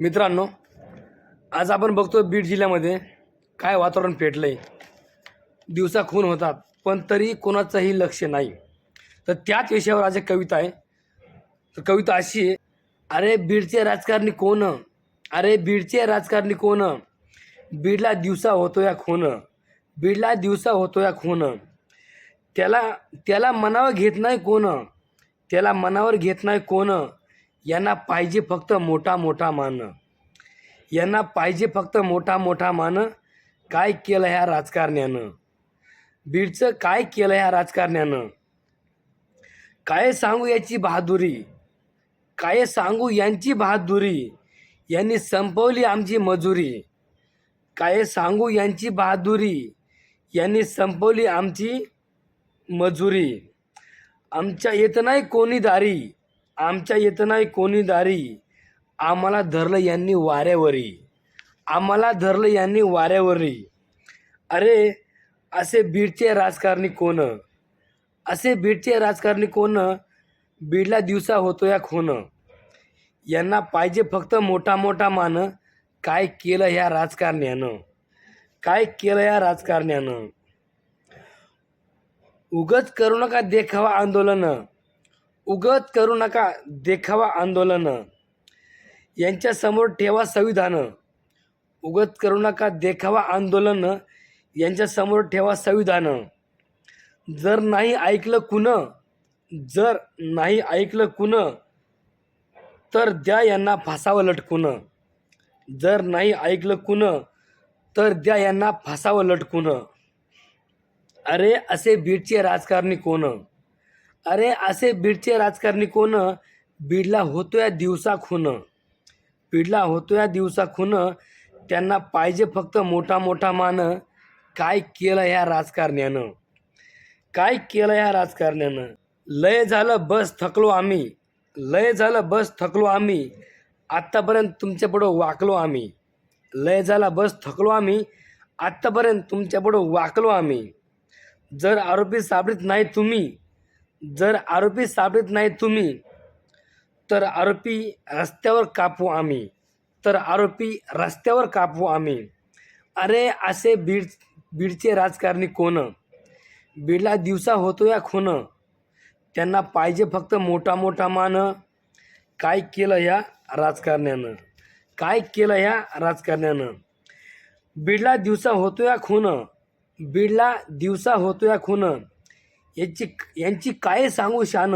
मित्रांनो आज आपण बघतो बीड जिल्ह्यामध्ये काय वातावरण पेटलं आहे दिवसा खून होतात पण तरी कोणाचंही लक्ष नाही. तर त्याच विषयावर आज एक कविता आहे. तर कविता अशी आहे अरे बीडचे राजकारणी कोण? अरे बीडचे राजकारणी कोण? बीडला दिवसा होतो या खून. बीडला दिवसा होतो या खून. त्याला त्याला मनावर घेत नाही कोण? त्याला मनावर घेत नाही कोण? यांना पाहिजे फक्त मोठा मोठा मान. यांना पाहिजे फक्त मोठा मोठा मान काय केलं ह्या राजकारण्यानं? बीडचं काय केलं ह्या राजकारण्यानं? काय सांगू याची बहादुरी? काय सांगू यांची बहादुरी? यांनी संपवली आमची मजुरी. काय सांगू यांची बहादुरी? यांनी संपवली आमची मजुरी. आमच्या येत नाही कोणी दारी. आमच्या येतं नाही कोणी दारी. आम्हाला धरलं यांनी वाऱ्यावरी. आम्हाला धरलं यांनी वाऱ्यावरी. अरे असे बीडचे राजकारणी कोण? असे बीडचे राजकारणी कोण? बीडला दिवसा होतो या खून. यांना पाहिजे फक्त मोठा मोठा मान. काय केलं ह्या राजकारण्यानं? काय केलं या राजकारण्यानं? उगच करू नका देखावा आंदोलनं. उगत करू नका देखावा आंदोलन. यांच्यासमोर ठेवा संविधान. उगत करू नका देखावा आंदोलन. यांच्यासमोर ठेवा संविधान. जर नाही ऐकलं कुण जर नाही ऐकलं कुण तर द्या यांना फासावं लटकून. जर नाही ऐकलं कुण तर द्या यांना फासावं लटकून. अरे असे बीडचे राजकारणी कोण? अरे असे बीडचे राजकारणी कोण? बीडला होतो या दिवसा खून. बीडला होतो या दिवसा खून. त्यांना पाहिजे फक्त मोठा मोठा मान. काय केलं ह्या राजकारण्यानं? काय केलं ह्या राजकारण्यानं? लय झालं बस थकलो आम्ही. लय झालं बस थकलो आम्ही. आत्तापर्यंत तुमच्यापुढं वाकलो आम्ही. लय झाला बस थकलो आम्ही. आत्तापर्यंत तुमच्यापुढं वाकलो आम्ही. जर आरोपी सापडत नाही तुम्ही जर आरोपी सापडत नाही तुम्ही तर आरोपी रस्त्यावर कापू आम्ही. तर आरोपी रस्त्यावर कापू आम्ही. अरे असे बीड बीडचे राजकारणी कोण? बीडला दिवसा होतो या खून. त्यांना पाहिजे फक्त मोठा मोठा मान. काय केलं ह्या राजकारण्यानं? काय केलं या राजकारण्यानं? बीडला दिवसा होतो या खून. बीडला दिवसा होतो या खून. यांची यांची काय सांगू शान?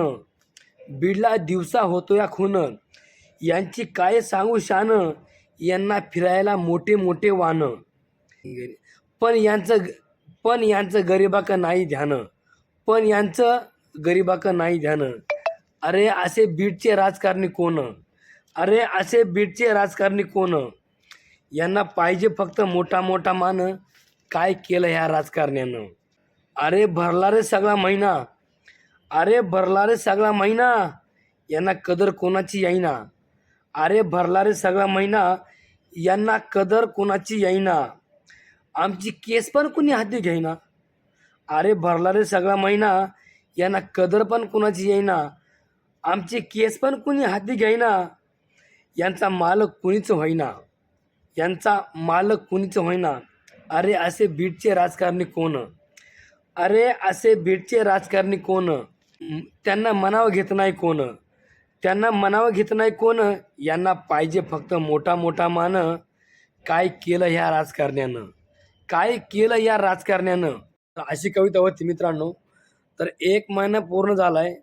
बीडला दिवसा होतो या खून. यांची काय सांगू शान? यांना फिरायला मोठे मोठे वाहन पण यांचं पण यांचं गरिबाकं नाही ध्यान. पण यांचं गरिबाकं नाही ध्यान. अरे असे बीडचे राजकारणी कोण? अरे असे बीडचे राजकारणी कोण? यांना पाहिजे फक्त मोठा मोठा मान. काय केलं ह्या राजकारण्यानं? अरे भरला रे सगळा महिना. अरे भरला रे सगळा महिना. यांना कदर कोणाची येईना. अरे भरला रे सगळा महिना. यांना कदर कोणाची येईना. आमची केस पण कुणी हाती घेईना. अरे भरला रे सगळा महिना. यांना कदर पण कोणाची येईना. आमची केस पण कुणी हाती घेईना. यांचा मालक कुणीच होईना. यांचा मालक कुणीच होईना. अरे असे बीडचे राजकारणी कोण? अरे असे बीडचे राजकारणी कोण? त्यांना मनावं घेत नाही कोण? त्यांना मनावं घेत नाही कोण? यांना पाहिजे फक्त मोठा मोठा मान. काय केलं ह्या राजकारण्यानं? काय केलं या राजकारण्यानं? अशी कविता होती मित्रांनो. तर एक महिना पूर्ण झाला आहे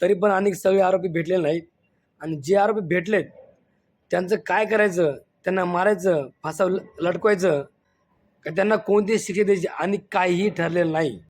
तरी पण अनेक सगळे आरोपी भेटलेले नाहीत. आणि जे आरोपी भेटलेत त्यांचं काय करायचं? त्यांना मारायचं फासा लटकवायचं? का त्यांना कोणती शिक्षा द्यायची? आणि काहीही ठरलेलं नाही.